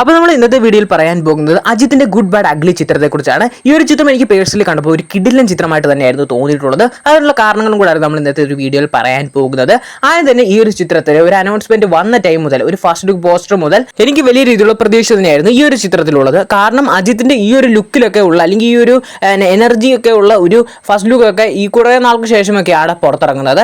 അപ്പോൾ നമ്മൾ ഇന്നത്തെ വീഡിയോയിൽ പറയാൻ പോകുന്നത് അജിത്തിന്റെ ഗുഡ് ബാഡ് അഗ്ലി ചിത്രത്തെക്കുറിച്ചാണ് ഈ ഒരു ചിത്രം എനിക്ക് പേഴ്സണലി കണ്ടപ്പോൾ ഒരു കിഡിലൻ ചിത്രമായിട്ട് തന്നെയായിരുന്നു തോന്നിയിട്ടുള്ളത്. അതിനുള്ള കാരണങ്ങളും കൂടാണ് നമ്മൾ ഇന്നത്തെ ഒരു വീഡിയോയിൽ പറയാൻ പോകുന്നത്. ആദ്യം തന്നെ ഈ ഒരു ചിത്രത്തിൽ ഒരു അനൗൺസ്മെന്റ് വന്ന ടൈം മുതൽ ഒരു ഫസ്റ്റ് ലുക്ക് പോസ്റ്റർ മുതൽ എനിക്ക് വലിയ രീതിയിലുള്ള പ്രതീക്ഷ തന്നെയായിരുന്നു ഈ ഒരു ചിത്രത്തിലുള്ളത്. കാരണം അജിത്തിന്റെ ഈ ഒരു ലുക്കിലൊക്കെ ഉള്ള അല്ലെങ്കിൽ ഈ ഒരു എനർജി ഒക്കെ ഉള്ള ഒരു ഫസ്റ്റ് ലുക്ക് ഒക്കെ ഈ കുറേ നാൾക്ക് ശേഷമൊക്കെയാണ് പുറത്തിറങ്ങുന്നത്.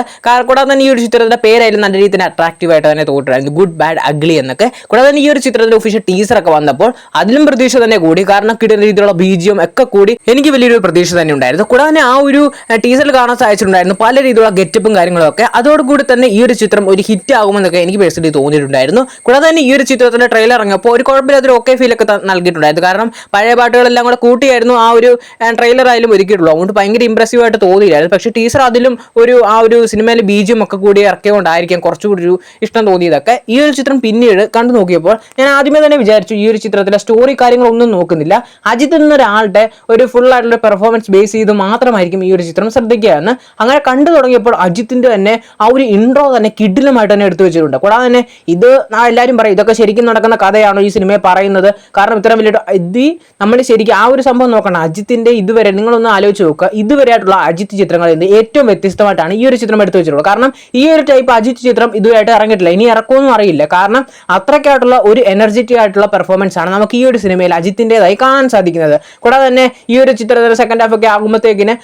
കൂടാതെ തന്നെ ഈ ഒരു ചിത്രത്തിന്റെ പേരായാലും നല്ല രീതിയിൽ അട്രാക്റ്റീവ് ആയിട്ട് തന്നെ തോന്നിയിട്ടുണ്ടായിരുന്നു ഗുഡ് ബാഡ് അഗ്ലി എന്നൊക്കെ. കൂടാതെ തന്നെ ഈ ഒരു ചിത്രത്തിന്റെ ഒഫീഷ്യൽ ടീസർ ഒക്കെ വന്നപ്പോൾ അതിലും പ്രതീക്ഷ തന്നെ കൂടി. കാരണം കിട്ടുന്ന രീതിയിലുള്ള ബീജിയം ഒക്കെ കൂടി എനിക്ക് വലിയൊരു പ്രതീക്ഷ തന്നെ ഉണ്ടായിരുന്നു. കൂടാതെ ആ ഒരു ടീസറിൽ കാണാൻ സാധിച്ചിട്ടുണ്ടായിരുന്നു പല രീതിയിലുള്ള ഗെറ്റപ്പും കാര്യങ്ങളും ഒക്കെ അതോടുകൂടി തന്നെ ഈ ഒരു ചിത്രം ഒരു ഹിറ്റ് ആകുമെന്നൊക്കെ എനിക്ക് പേഴ്സണലി തോന്നിയിട്ടുണ്ടായിരുന്നു. കൂടാതെ തന്നെ ഈ ഒരു ചിത്രത്തിന്റെ ട്രെയിലർ ഇറങ്ങിയപ്പോൾ ഒരു കുഴപ്പമില്ലാത്തൊരു ഓക്കെ ത- നൽകിയിട്ടുണ്ടായിരുന്നു. കാരണം പഴയ പാട്ടുകളെല്ലാം കൂടെ കൂട്ടിയായിരുന്നു ആ ഒരു ട്രെയിലർ ആയാലും ഒരുക്കിയിട്ടുള്ളൂ. അതുകൊണ്ട് ഭയങ്കര ഇംപ്രസീവ് ആയിട്ട് തോന്നിയില്ലായിരുന്നു. പക്ഷേ ടീസർ അതിലും ഒരു ആ ഒരു സിനിമയിലെ ബീജും ഒക്കെ കൂടി ഇറക്കിയതുകൊണ്ടായിരിക്കാം കുറച്ചുകൂടി ഒരു ഇഷ്ടം തോന്നിയതൊക്കെ. ഈ ഒരു ചിത്രം പിന്നീട് കണ്ടു നോക്കിയപ്പോൾ ഞാൻ ആദ്യമേ തന്നെ വിചാരിച്ചു ഈ ഒരു ചിത്രത്തിലെ സ്റ്റോറി കാര്യങ്ങളൊന്നും നോക്കുന്നില്ല. അജിത്ത് എന്നൊരാളുടെ ഒരു ഫുൾ ആയിട്ടുള്ള പെർഫോമൻസ് ബേസ് ചെയ്ത് മാത്രമായിരിക്കും ഈ ഒരു ചിത്രം ശ്രദ്ധിക്കുക എന്ന് അങ്ങനെ കണ്ടു തുടങ്ങിയപ്പോൾ അജിത്തിന്റെ തന്നെ ആ ഒരു ഇൻട്രോ തന്നെ കിഡിലുമായിട്ട് തന്നെ എടുത്തു വെച്ചിട്ടുണ്ട്. കൂടാതെ തന്നെ ഇത് എല്ലാവരും പറയും ഇതൊക്കെ ശരിക്കും നടക്കുന്ന കഥയാണോ ഈ സിനിമയെ പറയുന്നത്? കാരണം ഇത്ര വലിയ ഇത് നമ്മൾ ശരിക്കും ആ ഒരു സംഭവം നോക്കണം അജിത്തിന്റെ ഇതുവരെ നിങ്ങളൊന്ന് ആലോചിച്ച് നോക്കുക. ഇതുവരെ ആയിട്ടുള്ള അജിത്ത് ചിത്രങ്ങളിൽ നിന്ന് ഏറ്റവും വ്യത്യസ്തമായിട്ടാണ് ഈ ഒരു ചിത്രം എടുത്തു വെച്ചിട്ടുള്ളത്. കാരണം ഈ ഒരു ടൈപ്പ് അജിത്ത് ചിത്രം ഇതുവരെയായിട്ട് ഇറങ്ങിയിട്ടില്ല. ഇനി ഇറക്കുമെന്നും അറിയില്ല. കാരണം അത്രയ്ക്കായിട്ടുള്ള ഒരു എനർജറ്റിക് ആയിട്ടുള്ള പെർഫോമൻസ് ആണ് നമുക്ക് ഈ ഒരു സിനിമയിൽ അജിത്തിന്റെതായി കാണാൻ സാധിക്കുന്നത്. കൂടാതെ തന്നെ ഈ ഒരു ചിത്രത്തിന്റെ സെക്കൻഡ് ഹാഫ് ഒക്കെ ആകുമ്പോഴത്തേക്കിന്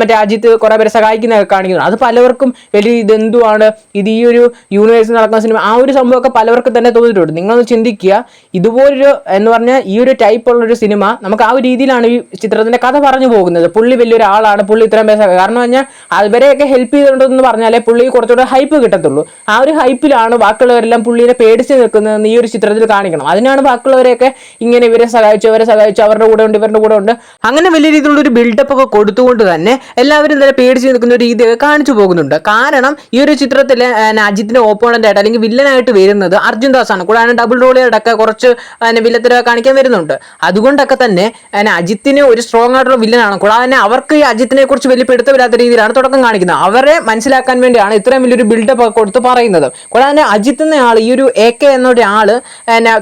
മറ്റേ അജിത്ത് കുറെ പേരെ സഹായിക്കുന്നതൊക്കെ കാണിക്കുന്നു. അത് പലർക്കും വലിയ ഇതെന്തുവാണ് ഇത് ഈ ഒരു യൂണിവേഴ്സിൽ നടക്കുന്ന സിനിമ ആ ഒരു സംഭവമൊക്കെ പലർക്കും തന്നെ തോന്നിയിട്ടുണ്ട്. നിങ്ങളൊന്ന് ചിന്തിക്കുക ഇതുപോലൊരു എന്ന് പറഞ്ഞാൽ ഈ ഒരു ടൈപ്പ് ഉള്ള ഒരു സിനിമ നമുക്ക് ആ ഒരു രീതിയിലാണ് ഈ ചിത്രത്തിന്റെ കഥ പറഞ്ഞു പോകുന്നത്. പുള്ളി വലിയൊരാളാണ് പുള്ളി ഇത്രയും പേര് കാരണം പറഞ്ഞാൽ അവരെയൊക്കെ ഹെൽപ്പ് ചെയ്തിട്ടുണ്ടെന്ന് പറഞ്ഞാലേ പുള്ളി കുറച്ചുകൂടെ ഹൈപ്പ് കിട്ടത്തുള്ളൂ. ആ ഒരു ഹൈപ്പിലാണ് ബാക്കിയുള്ളവരെല്ലാം പുള്ളിയെ പേടിച്ച് നിൽക്കുന്നതെന്ന് ഈ ഒരു ചിത്രത്തിൽ കാണിക്കണം. അതിനാണ് ബാക്കിയുള്ളവരെയൊക്കെ ഇങ്ങനെ ഇവരെ സഹായിച്ചു അവരെ സഹായിച്ചു അവരുടെ കൂടെ ഉണ്ട് ഇവരുടെ കൂടെ ഉണ്ട്. അങ്ങനെ വലിയ രീതിയിലുള്ള ഒരു ബിൽഡപ്പ് ഒക്കെ കൊടുത്തുകൊണ്ട് തന്നെ എല്ലാവരും തന്നെ പേടിച്ച് നിൽക്കുന്ന ഒരു രീതിയൊക്കെ കാണിച്ചു പോകുന്നുണ്ട്. കാരണം ഈ ഒരു ചിത്രത്തിൽ അജിത്തിന്റെ ഓപ്പോണന്റ് ആയിട്ട് അല്ലെങ്കിൽ വില്ലനായിട്ട് വരുന്നത് അർജുൻ ദാസ് ആണ് കൂടാതെ ഡബിൾ റോളിയോടൊക്കെ കുറച്ച് വില്ലത്തിലൊക്കെ കാണിക്കാൻ വരുന്നുണ്ട്. അതുകൊണ്ടൊക്കെ തന്നെ അജിത്തിന് ഒരു സ്ട്രോങ് ആയിട്ടുള്ള വില്ലനാണ്. കൂടാതെ തന്നെ അവർക്ക് ഈ അജിത്തിനെ കുറിച്ച് വലിയ പിടുത്തമില്ലാത്ത രീതിയിലാണ് തുടക്കം കാണിക്കുന്നത്. അവരെ മനസ്സിലാക്കാൻ വേണ്ടിയാണ് ഇത്രയും വലിയൊരു ബിൽഡപ്പ് ഒക്കെ കൊടുത്ത് പറയുന്നത്. കൂടാതെ തന്നെ അജിത്ത് ആൾ ഈ ഒരു എ കെ എന്നൊരു ആൾ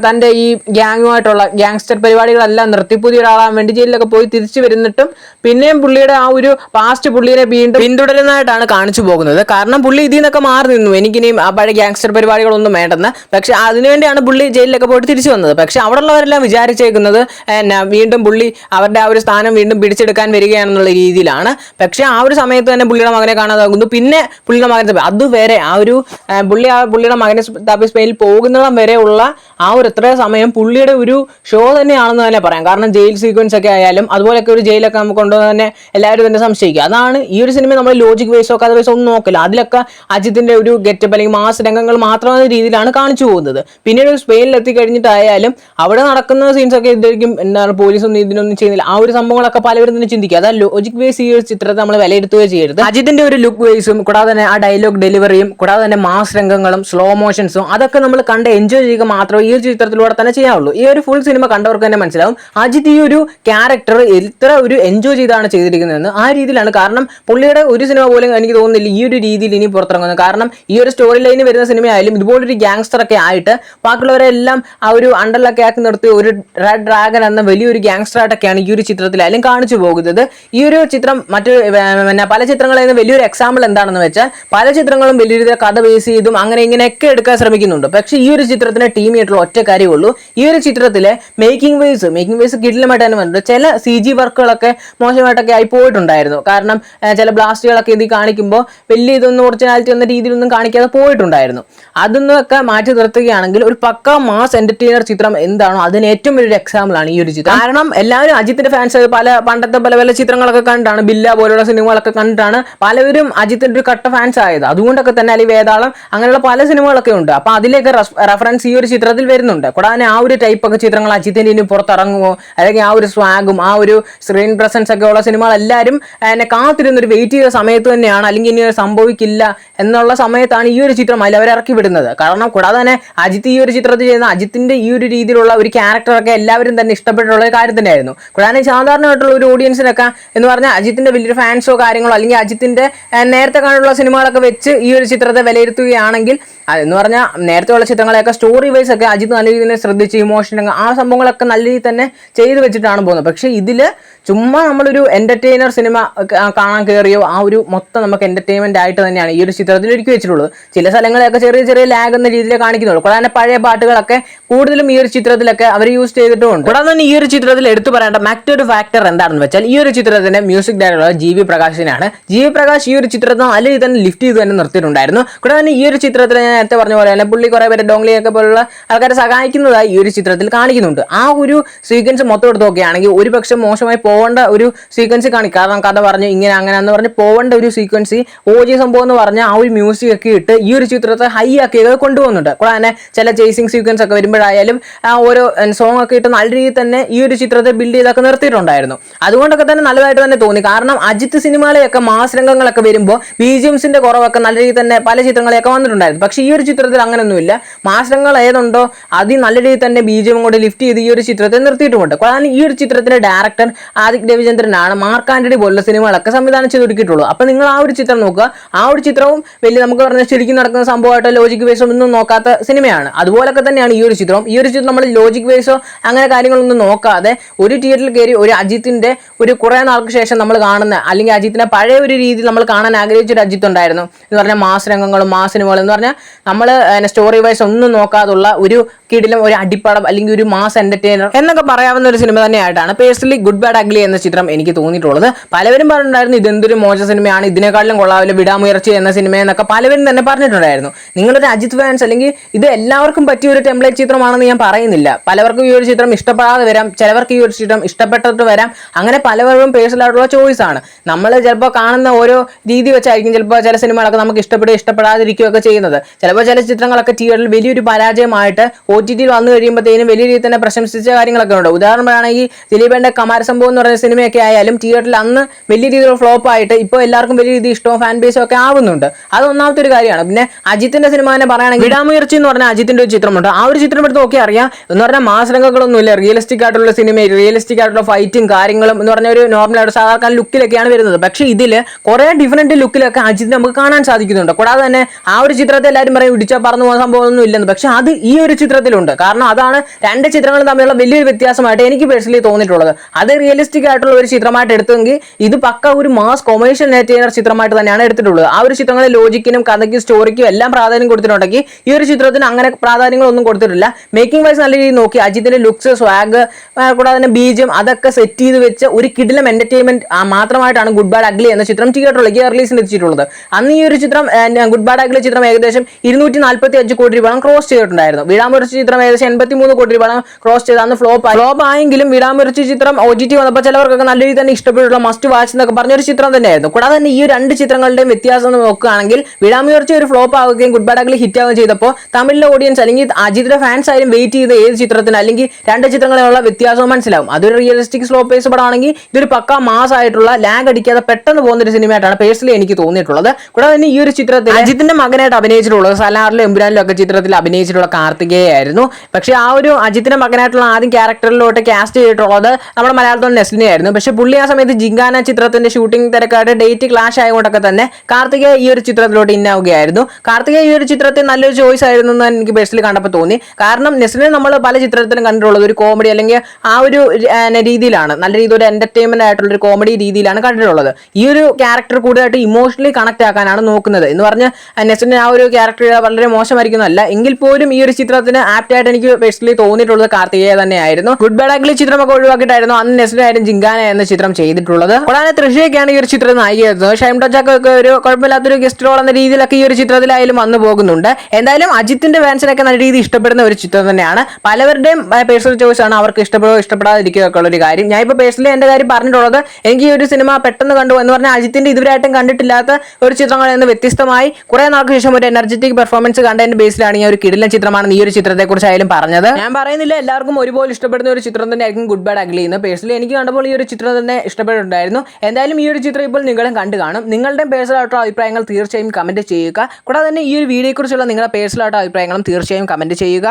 തന്റെ ഈ ഗ്യാങ്ങുമായിട്ടുള്ള ഗ്യാങ്സ്റ്റർ പരിപാടികളെല്ലാം നിർത്തി. പുതിയ ഒരാളാൻ വേണ്ടി ജയിലിലൊക്കെ പോയി തിരിച്ചു വരുന്നിട്ടും പിന്നെയും പുള്ളിയുടെ ആ ഒരു പാസ്റ്റ് പുള്ളിയെ വീണ്ടും പിന്തുടരുന്നതായിട്ടാണ് കാണിച്ചു പോകുന്നത്. കാരണം പുള്ളി ഇതിൽ നിന്നൊക്കെ മാറി നിന്നു. എനിക്കിനിയും ആ പഴയ ഗ്യാങ്സ്റ്റർ പരിപാടികളൊന്നും വേണ്ടെന്ന്. പക്ഷെ അതിനുവേണ്ടിയാണ് പുള്ളി ജയിലിലൊക്കെ പോയിട്ട് തിരിച്ചു വന്നത്. പക്ഷെ അവിടെ ഉള്ളവരെല്ലാം വിചാരിച്ചേക്കുന്നത് എന്നാ വീണ്ടും പുള്ളി അവരുടെ ആ ഒരു സ്ഥാനം വീണ്ടും പിടിച്ചെടുക്കാൻ വരികയാണെന്നുള്ള രീതിയിലാണ്. പക്ഷെ ആ ഒരു സമയത്ത് തന്നെ പുള്ളിയുടെ മകനെ കാണാതാകുന്നു. പിന്നെ പുള്ളിയുടെ മകനെ അതുവരെ ആ ഒരു പുള്ളി ആ പുള്ളിയുടെ മകനെ തപ്പി സ്പെയിനിൽ പോകുന്നിടം വരെയുള്ള ആ ഒരു എത്ര സമയം പുള്ളിയുടെ ഒരു ഷോ തന്നെയാണെന്ന് തന്നെ പറയാം. കാരണം ജയിൽ സീക്വൻസ് ഒക്കെ ആയാലും അതുപോലെയൊക്കെ ഒരു ജയിലൊക്കെ നമുക്ക് കൊണ്ടുവന്ന് തന്നെ എല്ലാവരും തന്നെ സംശയിക്കുക അതാണ് ഈ ഒരു സിനിമ നമ്മൾ ലോജിക് വൈസോ കഥ വൈസോ ഒന്നും നോക്കില്ല. അതിലൊക്കെ അജിത്തിന്റെ ഒരു ഗെറ്റപ്പ് അല്ലെങ്കിൽ മാസ് രംഗങ്ങൾ മാത്രമായ രീതിയിലാണ് കാണിച്ചു പോകുന്നത്. പിന്നീട് ഒരു സ്പെയിനിൽ എത്തി കഴിഞ്ഞിട്ടായാലും അവിടെ നടക്കുന്ന സീൻസ് ഒക്കെ ഇതായിരിക്കും. എന്താണ് പോലീസൊന്നും ഇതിനൊന്നും ചെയ്യുന്നില്ല. ആ ഒരു സംഭവങ്ങളൊക്കെ പലവരും തന്നെ ചിന്തിക്കുക അതാ ലോജിക് വൈസ് ഈ ഒരു ചിത്രത്തെ നമ്മൾ വിലയിരുത്തുകയോ ചെയ്യരുത്. അജിത്തിന്റെ ഒരു ലുക്ക് വൈസും കൂടാതെ തന്നെ ആ ഡയലോഗ് ഡെലിവറിയും കൂടാതെ തന്നെ മാസ് രംഗങ്ങളും സ്ലോ മോഷൻസും അതൊക്കെ നമ്മൾ കണ്ട് എൻജോയ് ചെയ്യുക മാത്രമേ ഈ ഒരു ചിത്രത്തിലൂടെ തന്നെ ചെയ്യാവുള്ളൂ. ഈ ഒരു ഫുൾ സിനിമ കണ്ടവർക്ക് തന്നെ മനസ്സിലാവും. അജിത് ഈ ഒരു ക്യാരക്ടർ എത്ര ഒരു എൻജോയ് ചെയ്താണ് ചെയ്തിരിക്കുന്നതെന്ന് ആ രീതിയിലാണ്. കാരണം പുള്ളിയുടെ ഒരു സിനിമ പോലും എനിക്ക് തോന്നുന്നില്ല ഈ ഒരു രീതിയിൽ ഇനി പുറത്തിറങ്ങുന്നത് കാരണം ഈ ഒരു സ്റ്റോറി ലൈനിൽ വരുന്ന സിനിമയായാലും ഇതുപോലൊരു ഗ്യാങ്സ്റ്റർ ഒക്കെ ആയിട്ട് ബാക്കിയുള്ളവരെല്ലാം ആ ഒരു അണ്ടറിലൊക്കെ ആക്കി നിർത്തി ഒരു റെഡ് ഡ്രാഗൺ എന്ന വലിയൊരു ഗ്യാങ്സ്റ്റർ ആയിട്ടൊക്കെയാണ് ഈ ഒരു ചിത്രത്തിലായാലും കാണിച്ചു പോകുന്നത്. ഈ ഒരു ചിത്രം മറ്റു പിന്നെ പല ചിത്രങ്ങളിൽ നിന്ന് വലിയൊരു എക്സാമ്പിൾ എന്താണെന്ന് വെച്ചാൽ പല ചിത്രങ്ങളും വലിയ രീതിയിൽ കഥ ബേസ് ചെയ്തും അങ്ങനെ ഇങ്ങനെയൊക്കെ എടുക്കാൻ ശ്രമിക്കുന്നുണ്ട്. പക്ഷേ ഈ ഒരു ചിത്രത്തിന് ടീം ചെയ്തിട്ടുള്ള ഒറ്റ കാര്യമുള്ളൂ. ഈ ഒരു ചിത്രത്തിലെ മേക്കിംഗ് വേസ് മേക്കിംഗ് വേസ് കിടിലമായിട്ട് തന്നെ വന്നിട്ടുണ്ട്. ചില സി ജി വർക്കുകളൊക്കെ മോശമായിട്ടൊക്കെ ആയി പോയിട്ടുണ്ടായിരുന്നു. കാരണം ചില ബ്ലാസ്റ്റുകളൊക്കെ ഇത് കാണിക്കുമ്പോൾ വലിയ ഇതൊന്നും ഒറിജിനാലിറ്റി എന്ന രീതിയിലൊന്നും കാണിക്കാതെ പോയിട്ടുണ്ടായിരുന്നു. അതൊന്നൊക്കെ മാറ്റി നിർത്തുകയാണെങ്കിൽ ഒരു പക്ക മാസ് എന്റർടൈനർ ചിത്രം എന്താണോ അതിന് ഏറ്റവും വലിയൊരു എക്സാമ്പിൾ ആണ് ഈ ഒരു ചിത്രം. കാരണം എല്ലാവരും അജിത്തിന്റെ ഫാൻസ് പല പണ്ടത്തെ പല പല ചിത്രങ്ങളൊക്കെ കണ്ടാണ് ബില്ല പോലുള്ള സിനിമകളൊക്കെ കണ്ടിട്ടാണ് പലവരും അജിത്തിന്റെ ഒരു കട്ട ഫാൻസ് ആയത്. അതുകൊണ്ടൊക്കെ തന്നെ അല്ലെങ്കിൽ വേതാളം അങ്ങനെയുള്ള പല സിനിമകളൊക്കെ ഉണ്ട്. അപ്പൊ അതിലേക്ക് റെഫറൻസ് ഈ ഒരു ചിത്രത്തിൽ വരുന്നുണ്ട്. കൂടാതെ ആ ഒരു ടൈപ്പ് ഒക്കെ ചിത്രങ്ങൾ അജിത്തിന്റെ ഇനി പുറത്തിറങ്ങുമോ? അല്ലെങ്കിൽ ആ ഒരു സ്വാഗും ആ ഒരു സ്ക്രീൻ പ്രസൻസ് ഒക്കെ ഉള്ള സിനിമകൾ എല്ലാവരും എന്നെ കാത്തിരുന്ന ഒരു വെയിറ്റ് ചെയ്ത സമയത്ത് തന്നെയാണ് അല്ലെങ്കിൽ ഇനി സംഭവിക്കില്ല എന്നുള്ള സമയത്താണ് ഈ ഒരു ചിത്രം അതിൽ അവരിറക്കി വിടുന്നത്. കാരണം കൂടാതെ തന്നെ അജിത്ത് ഈ ഒരു ചിത്രത്തിൽ ചെയ്യുന്ന അജിത്തിന്റെ ഈ ഒരു രീതിയിലുള്ള ഒരു ക്യാരക്ടറൊക്കെ എല്ലാവരും തന്നെ ഇഷ്ടപ്പെട്ടുള്ള ഒരു കാര്യം തന്നെയായിരുന്നു. കൂടാതെ സാധാരണമായിട്ടുള്ള ഒരു ഓഡിയൻസിനൊക്കെ എന്ന് പറഞ്ഞാൽ അജിത്തിന്റെ വലിയൊരു ഫാൻസോ കാര്യങ്ങളോ അല്ലെങ്കിൽ അജിത്തിന്റെ നേരത്തെ കണ്ടുള്ള സിനിമകളൊക്കെ വെച്ച് ഈ ഒരു ചിത്രത്തെ വിലയിരുത്തുകയാണെങ്കിൽ എന്ന് പറഞ്ഞാൽ നേരത്തെ ഉള്ള ചിത്രങ്ങളെയൊക്കെ സ്റ്റോറി വൈസ് ഒക്കെ അജിത്ത് നല്ല രീതിയിൽ ശ്രദ്ധിച്ച് ഇമോഷൻ ആ സംഭവങ്ങളൊക്കെ നല്ല രീതിയിൽ തന്നെ ചെയ്തു വെച്ചിട്ടാണ് പോകുന്നത്. പക്ഷേ ഇതിൽ ചുമ്മാ നമ്മളൊരു എന്റർടൈനർ സിനിമ കാണാൻ കയറിയോ ആ ഒരു മൊത്തം നമുക്ക് എന്റർടൈൻമെന്റ് ആയിട്ട് തന്നെയാണ് ഈ ഒരു ചിത്രത്തിൽ ഒരുക്കി വെച്ചിട്ടുള്ളത്. ചില സ്ഥലങ്ങളൊക്കെ ചെറിയ ചെറിയ ലാഗ് എന്ന രീതിയിൽ കാണിക്കുന്നുള്ളൂ. കൂടാതെ പഴയ പാട്ടുകളൊക്കെ കൂടുതലും ഈ ഒരു ചിത്രത്തിലൊക്കെ അവർ യൂസ് ചെയ്തിട്ടുണ്ട് കൂടാതെ തന്നെ ഈ ഒരു ചിത്രത്തിൽ എടുത്തു പറയേണ്ട മറ്റൊരു ഫാക്ടർ എന്താണെന്ന് വെച്ചാൽ ഈ ഒരു ചിത്രത്തിന്റെ മ്യൂസിക് ഡയറക്ടർ ജി വി പ്രകാശിനാണ്. ജി വി പ്രകാശ് ഈ ഒരു ചിത്രത്തിൽ നല്ല രീതിയിൽ തന്നെ ലിഫ്റ്റ് ചെയ്ത് തന്നെ നിർത്തിയിട്ടുണ്ടായിരുന്നു. കൂടാതെ തന്നെ ഈ ഒരു ചിത്രത്തിൽ ഞാൻ നേരത്തെ പറഞ്ഞ പോലെ തന്നെ പുള്ളി കുറേ പേര് ഡോങ്ലിയൊക്കെ പോലുള്ള ആൾക്കാരെ സഹായിക്കുന്നതായി ഈ ഒരു ചിത്രത്തിൽ കാണിക്കുന്നുണ്ട്. ആ ഒരു സീക്വൻസ് മൊത്തം എടുത്ത് നോക്കുകയാണെങ്കിൽ ഒരു പക്ഷേ മോശമായി പോകേണ്ട ഒരു സീക്വൻസ് കാണിക്കും കാരണം കഥ പറഞ്ഞു ഇങ്ങനെ അങ്ങനെ എന്ന് പറഞ്ഞ് പോകേണ്ട ഒരു സീക്വൻസ് ഓ ജി സംഭവം എന്ന് പറഞ്ഞ ആ ഒരു മ്യൂസിക് ഒക്കെ ഇട്ട് ഈ ഒരു ചിത്രത്തെ ഹൈ ആക്കിയത് കൊണ്ടുപോകുന്നുണ്ട്. കൂടാതെ തന്നെ ചില ചേസിങ് സീക്വൻസ് ഒക്കെ വരുമ്പോഴായാലും ആ ഓരോ സോങ് ഒക്കെ ഇട്ട് നല്ല രീതിയിൽ തന്നെ ഈ ഒരു ചിത്രത്തെ ബിൽഡ് ചെയ്തൊക്കെ നിർത്തിയിട്ടുണ്ടായിരുന്നു. അതുകൊണ്ടൊക്കെ തന്നെ നല്ലതായിട്ട് തന്നെ തോന്നി. കാരണം അജിത്ത് സിനിമകളെയൊക്കെ മാസ് രംഗങ്ങളൊക്കെ വരുമ്പോൾ ബി ജി എംസിന്റെ കുറവൊക്കെ നല്ല രീതിയിൽ തന്നെ പല ചിത്രങ്ങളെയൊക്കെ വന്നിട്ടുണ്ടായിരുന്നു. പക്ഷേ ഈ ഒരു ചിത്രത്തിൽ അങ്ങനെയൊന്നുമില്ല. മാസ് രംഗങ്ങൾ ഏതുണ്ടോ അതിൽ നല്ല തന്നെ ബി ജി എം കൊണ്ട് ലിഫ്റ്റ് ചെയ്ത് ഈ ഒരു ചിത്രത്തെ നിർത്തിയിട്ടുമുണ്ട്. കാരണം ഈ ഒരു ചിത്രത്തിന്റെ ഡയറക്ടർ ആദിക് രവിചന്ദ്രനാണ് മാർക്ക് ആന്റണി പോലുള്ള സിനിമകളൊക്കെ സംവിധാനം ചെയ്തൊരുക്കിയിട്ടുള്ളൂ അപ്പോൾ നിങ്ങൾ ആ ഒരു ചിത്രം നോക്കുക. ആ ഒരു ചിത്രവും വലിയ നമുക്ക് പറഞ്ഞ ശരിക്കും നടക്കുന്ന സംഭവമായിട്ടോ ലോജിക് വേസോ ഒന്നും നോക്കാത്ത സിനിമയാണ്. അതുപോലൊക്കെ തന്നെയാണ് ഈ ഒരു ചിത്രം ഈ ഒരു ചിത്രം നമ്മൾ ലോജിക് വേസോ അങ്ങനെ കാര്യങ്ങളൊന്നും നോക്കാതെ ഒരു തിയേറ്ററിൽ കയറി ഒരു അജിത്തിന്റെ ഒരു കുറേ നാൾക്ക് ശേഷം നമ്മൾ കാണുന്ന അല്ലെങ്കിൽ അജിത്തിനെ പഴയ ഒരു രീതിയിൽ നമ്മൾ കാണാൻ ആഗ്രഹിച്ച ഒരു അജിത്ത് ഉണ്ടായിരുന്നു. എന്ന് പറഞ്ഞാൽ മാസ് രംഗങ്ങളും മാസ് സിനിമകളും എന്ന് പറഞ്ഞാൽ നമ്മൾ സ്റ്റോറി വൈസ് ഒന്നും നോക്കാതുള്ള ഒരു കിടിലും ഒരു അടിപ്പടം അല്ലെങ്കിൽ ഒരു മാസ് എന്റർടൈനർ എന്നൊക്കെ പറയാവുന്ന ഒരു സിനിമ തന്നെയായിട്ടാണ് പേഴ്സണലി ഗുഡ് ബാഡ് അഗ്ലി എന്ന ചിത്രം എനിക്ക് തോന്നിയിട്ടുള്ളത്. പലവരും പറഞ്ഞിട്ടുണ്ടായിരുന്നു ഇതെന്തൊരു മോശ സിനിമയാണ് ഇതിനെക്കാളും കൊള്ളാവില്ല വിടാമുയർച്ച എന്ന സിനിമ എന്നൊക്കെ പലവരും തന്നെ പറഞ്ഞിട്ടുണ്ടായിരുന്നു. നിങ്ങളൊരു അജിത് ഫാൻസ് അല്ലെങ്കിൽ ഇത് എല്ലാവർക്കും പറ്റിയ ഒരു ടെംപ്ലേറ്റ് ചിത്രമാണെന്ന് ഞാൻ പറയുന്നില്ല. പലവർക്കും ഈ ഒരു ചിത്രം ഇഷ്ടപ്പെടാതെ വരാം ചിലവർക്ക് ഈ ഒരു ചിത്രം ഇഷ്ടപ്പെട്ടിട്ട് വരാം. അങ്ങനെ പലവരും പേഴ്സണൽ ആയിട്ടുള്ള ചോയ്സ് ആണ്. നമ്മൾ ചിലപ്പോൾ കാണുന്ന ഓരോ രീതി വെച്ചായിരിക്കും ചിലപ്പോൾ ചില സിനിമകളൊക്കെ നമുക്ക് ഇഷ്ടപ്പെടുക ഇഷ്ടപ്പെടാതിരിക്കുകയൊക്കെ ചെയ്യുന്നത്. ചിലപ്പോൾ ചില ചിത്രങ്ങളൊക്കെ തിയേറ്ററിൽ വലിയൊരു പരാജയമായിട്ട് ഒ ടി ടിയിൽ വന്നു കഴിയുമ്പോഴത്തേനും വലിയ രീതിയിൽ തന്നെ പ്രശംസിച്ച കാര്യങ്ങളൊക്കെ ഉണ്ട്. ഉദാഹരണം പറയുകയാണെങ്കിൽ കമാര കമാരസംഭവം എന്ന് പറയുന്ന സിനിമയൊക്കെ ആയാലും തിയേറ്ററിൽ അന്ന് വലിയ രീതിയിൽ ഫ്ലോപ്പ് ആയിട്ട് ഇപ്പോൾ എല്ലാവർക്കും വലിയ രീതിയിൽ ഇഷ്ടവും ഫാൻ ബേസും ഒക്കെ ആവുന്നുണ്ട്. അത് ഒന്നാമത്തെ ഒരു കാര്യമാണ്. പിന്നെ അജിത്തിന്റെ സിനിമ തന്നെ പറയുകയാണെങ്കിൽ വിടാമുയർച്ചി എന്ന് പറഞ്ഞ അജിത്തിന്റെ ഒരു ചിത്രമുണ്ട്. ആ ഒരു ചിത്രം എടുത്ത് നോക്കി അറിയാം. എന്ന് പറഞ്ഞാൽ മാസ് രംഗങ്ങളൊന്നും ഇല്ല റിയലിസ്റ്റിക് ആയിട്ടുള്ള സിനിമ റിയലിസ്റ്റിക് ആയിട്ടുള്ള ഫൈറ്റും കാര്യങ്ങളും എന്ന് പറഞ്ഞ ഒരു നോർമൽ ആയിട്ട് സാധാരണ ലുക്കിലൊക്കെയാണ് വരുന്നത്. പക്ഷേ ഇതിൽ കുറേ ഡിഫറെന്റ് ലുക്കിലൊക്കെ അജിത്ത് നമുക്ക് കാണാൻ സാധിക്കുന്നുണ്ട്. കൂടാതെ തന്നെ ആ ഒരു ചിത്രത്തെ എല്ലാവരും പറയും ഇടിച്ചാൽ പറന്നു പോകുന്ന സംഭവമൊന്നും ഇല്ലെന്ന്. പക്ഷെ അത് ഈ ഒരു ചിത്രത്തിലുണ്ട്. കാരണം അതാണ് രണ്ട് ചിത്രങ്ങളും തമ്മിലുള്ള വലിയൊരു വ്യത്യാസമായിട്ട് എനിക്ക് പേഴ്സണലി തോന്നിയിട്ടുള്ളത്. അത് റിയലിസ്റ്റിക് ആയിട്ടുള്ള ഒരു ചിത്രമായിട്ട് എടുത്തെങ്കിൽ ഇത് പക്ക ഒരു മാസ് കൊമേഴ്ഷ്യൽ നെറ്റൈനർ ചിത്രമായിട്ട് തന്നെയാണ് എടുത്തിട്ടുള്ളത്. ആ ഒരു ചിത്രങ്ങളെ ലോജിക്കിനും കഥയ്ക്കും സ്റ്റോറിക്കും എല്ലാം പ്രാധാന്യം കൊടുത്തിട്ടുണ്ടെങ്കിൽ ഈ ഒരു ചിത്രത്തിന് അങ്ങനെ പ്രാധാന്യങ്ങളൊന്നും കൊടുത്തിട്ടില്ല. മേക്കിംഗ് വൈസ് നല്ല രീതിയിൽ നോക്കി അജിത്തിന്റെ ലുക്സ് സ്വാഗ് കൂടാതെ തന്നെ ബീജം അതൊക്കെ സെറ്റ് ചെയ്ത് വെച്ച് ഒരു കിടിലം എന്റർടൈൻമെന്റ് മാത്രമായിട്ടാണ് ഗുഡ് ബാഡ് അഗ്ലി എന്ന ചിത്രം തിയേറ്ററിലേക്ക് റിലീസിന് എത്തിച്ചിട്ടുള്ളത്. അന്ന് ഈ ഒരു ചിത്രം ഗുഡ് ബാഡ് അഗ്ലി ചിത്രം ഏകദേശം ഇരുന്നൂറ്റി നാൽപ്പത്തി അഞ്ച് കോടി രൂപ ക്രോസ് ചെയ്തിട്ടുണ്ടായിരുന്നു. വിടാമുരച്ച് ചിത്രം ഏകദേശം എൺപത്തി മൂന്ന് കോടി രൂപയാണ് ക്രോസ് ചെയ്ത് അന്ന് ഫ്ലോപ്പ് ഫ്ലോപ്പ് ആയെങ്കിലും വിടാമുരച്ച് ചിത്രം ഒ ടി ടി വന്നപ്പോൾ ചിലവർക്കൊക്കെ നല്ല രീതിയിൽ തന്നെ ഇഷ്ടപ്പെട്ടുള്ള മസ്റ്റ് വാച്ച് എന്നൊക്കെ പറഞ്ഞ ഒരു ചിത്രം തന്നെയായിരുന്നു. കൂടാതെ തന്നെ ഈ രണ്ട് ചിത്രങ്ങളുടെയും വ്യത്യാസം നോക്കുകയാണെങ്കിൽ വിടാമുയർച്ച ഒരു ഫ്ലോപ്പ് ആവുകയും ഗുഡ് ബാഡ് അഗ്ലി ഹിറ്റ് ആവുകയും ചെയ്തപ്പോൾ തമിഴിലെ ഓഡിയൻസ് അല്ലെങ്കിൽ അജിത്തിന്റെ ഫാൻസ് ആയാലും വെയിറ്റ് ചെയ്ത് ഏത് ചിത്രത്തിന് അല്ലെങ്കിൽ രണ്ട് ചിത്രങ്ങളിലുള്ള വ്യത്യാസവും മനസ്സിലാവും. അതൊരു റിയലിസ്റ്റിക് സ്ലോ പേസ് പടമാണെങ്കിൽ ഇതൊരു പക്ക മാസ് ആയിട്ടുള്ള ലാഗ് അടിക്കാതെ പെട്ടെന്ന് പോകുന്ന ഒരു സിനിമയായിട്ടാണ് പേഴ്സണലി എനിക്ക് തോന്നിയിട്ടുള്ളത്. കൂടാതെ തന്നെ ഈ ഒരു ചിത്രത്തിൽ അജിത്തിന്റെ മകനായിട്ട് അഭിനയിച്ചിട്ടുള്ളത് സലാറിലും എമ്പുരാനിലും ഒക്കെ ചിത്രത്തിൽ അഭിനയിച്ചിട്ടുള്ള കാർത്തികയായിരുന്നു പക്ഷേ ആ ഒരു അജിത്തിന്റെ മകനായിട്ടുള്ള ആദ്യം ക്യാരക്ടറിലോട്ട് കാസ്റ്റ് ചെയ്തിട്ടുള്ളത് നമ്മുടെ മലയാളത്തിൽ നെസ്ലിനെ ആയിരുന്നു പക്ഷെ പുള്ളി ആ സമയത്ത് ജിങ്കാന ചിത്രത്തിന്റെ ഷൂട്ടിംഗ് തിരക്കായിട്ട് ഡേറ്റ് ക്ലാഷ് ആയതുകൊണ്ടൊക്കെ തന്നെ കാർത്തിക ഈ ഒരു ചിത്രത്തിലോട്ട് ഇന്നാവുകയായിരുന്നു കാർത്തിക ഈ ഒരു ചിത്രത്തിൽ നല്ലൊരു ചോയ്സ് ആയിരുന്നു എന്ന് എനിക്ക് ബേസിൽ കണ്ടപ്പോൾ തോന്നി. കാരണം നെസ്ലിനെ നമ്മൾ പല ചിത്രത്തിലും കണ്ടിട്ടുള്ളത് ഒരു കോമഡി അല്ലെങ്കിൽ ആ ഒരു രീതിയിലാണ്. നല്ല രീതിയിൽ ഒരു എന്റർടൈൻമെന്റ് ആയിട്ടുള്ള ഒരു കോമഡി രീതിയിലാണ് കണ്ടിട്ടുള്ളത്. ഈ ഒരു ക്യാരക്ടർ കൂടുതലായിട്ട് ഇമോഷണലി കണക്ട് ആക്കാനാണ് നോക്കുന്നത്. എന്ന് പറഞ്ഞ് നെസ്ലിനെ ആ ഒരു ക്യാരക്ടർ വളരെ മോശമായിരിക്കുന്നതല്ല. എങ്കിൽ പോലും ഈ ഒരു ചിത്രത്തിന് ആപ്റ്റ് ആയിട്ട് എനിക്ക് പേഴ്സണലി തോന്നിയിട്ടുള്ളത് കാർത്തികേയ തന്നെയായിരുന്നു. ഗുഡ് ബാഡ് അഗ്ലി ചിത്രമൊക്കെ ഒഴിവാക്കിയിട്ടായിരുന്നു അന്ന് നെസ്ലിനായിരുന്നു ജിങ്കാന എന്ന ചിത്രം ചെയ്തിട്ടുള്ളത്. കൂടാതെ തൃശ്ശയൊക്കെയാണ് ഈ ഒരു ചിത്രം നായികയായിരുന്നത്. ഷൈം ടോച്ചൊക്കെ ഒരു കുഴപ്പമില്ലാത്തൊരു ഗസ്റ്റ് റോൾ എന്ന രീതിയിലൊക്കെ ഈ ഒരു ചിത്രത്തിലായാലും വന്നു പോകുന്നുണ്ട്. എന്തായാലും അജിത്തിന്റെ ഫാൻസിനൊക്കെ നല്ല രീതിയിൽ ഇഷ്ടപ്പെടുന്ന ഒരു ചിത്രം തന്നെയാണ്. പലവരുടെയും പേഴ്സണൽ ചോയ്സ് ആണ് അവർക്ക് ഇഷ്ടപ്പെടുകയോ ഇഷ്ടപ്പെടാതിരിക്കുകയോ ഒക്കെ ഉള്ളൊരു കാര്യം. ഞാൻ ഇപ്പോൾ പേഴ്സണലി എന്റെ കാര്യം പറഞ്ഞിട്ടുള്ളത് എനിക്ക് ഈ ഒരു സിനിമ പെട്ടെന്ന് കണ്ടു എന്ന് പറഞ്ഞാൽ അജിത്തിന്റെ ഇതുവരെയായിട്ടും കണ്ടിട്ടില്ലാത്ത ഒരു ചിത്രങ്ങളിൽ നിന്ന് വ്യത്യസ്തമായി കുറെ നാൾക്ക് ശേഷം ഒരു എനർജറ്റിക് പെർഫോമൻസ് കണ്ടതിന്റെ ബേസിലാണ് ഈ ഒരു കിടിലൻ ചിത്രമാണ് ഈ ഒരു ചിത്രത്തെ കുറിച്ച് ആയാലും പറഞ്ഞത്? ഞാൻ പറയുന്നില്ല എല്ലാവർക്കും ഒരുപോലെ ഇഷ്ടപ്പെടുന്ന ഒരു ചിത്രം തന്നെ ആയിരിക്കും ഗുഡ് ബാഡ് അഗ്ലി എന്ന്. പേഴ്സണലി എനിക്ക് കണ്ടപ്പോൾ ഈ ഒരു ചിത്രം തന്നെ ഇഷ്ടപ്പെട്ടിട്ടുണ്ടായിരുന്നു. എന്തായാലും ഈ ഒരു ചിത്രം ഇപ്പോൾ നിങ്ങളും കണ്ടു കാണും. നിങ്ങളുടെ പേഴ്സണലായിട്ടുള്ള അഭിപ്രായങ്ങൾ തീർച്ചയായും കമന്റ് ചെയ്യുക. കൂടാതെ തന്നെ ഈ ഒരു വീഡിയോയെക്കുറിച്ചുള്ള നിങ്ങളുടെ പേഴ്സണലായിട്ടുള്ള അഭിപ്രായങ്ങളും തീർച്ചയായും കമന്റ് ചെയ്യുക.